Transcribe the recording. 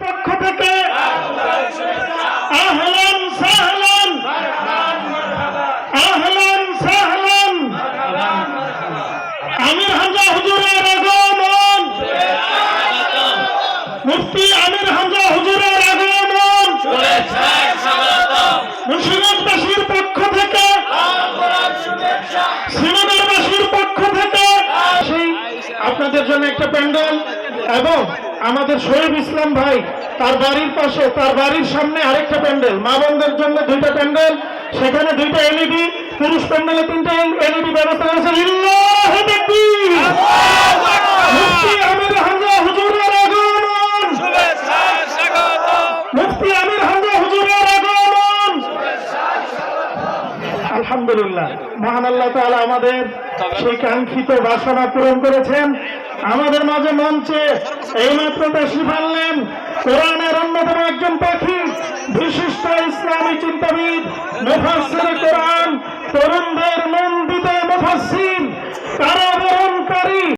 পক্ষ থেকে আহলান সাহলান আহলান সাহলান। আমির হামজা হুজুরের আগমন। মুফতি আমির হামজা হুজুরের আগমন। মুর্শিদাবাসীর পক্ষ থেকে শ্রীনগরবাসীর পক্ষ থেকে। আপনাদের জন্য একটা প্যান্ডেল এবং আমাদের শহীদ ইসলাম ভাই তার বাড়ির পাশে তার বাড়ির সামনে আরেকটা প্যান্ডেল মা বোনদের জন্য দুইটা প্যান্ডেল সেখানে দুইটা এলইডি পুরুষ প্যান্ডেলে তিনটা এলইডি ব্যবস্থা করেছে মুফতি আমির হামজা হুজুরের আগমন। মুফতি আমির হামজা হুজুরের আগমন আলহামদুলিল্লাহ। মহান আল্লাহ তালা আমাদের সেই কাঙ্ক্ষিত বাসনা পূরণ করেছেন। আমাদের মাঝে মঞ্চে এইমাত্র তশরিফ ফেললেন কোরআনের অন্যতম একজন পাখি, বিশিষ্ট ইসলামী চিন্তাবিদ মেফাসের কোরআন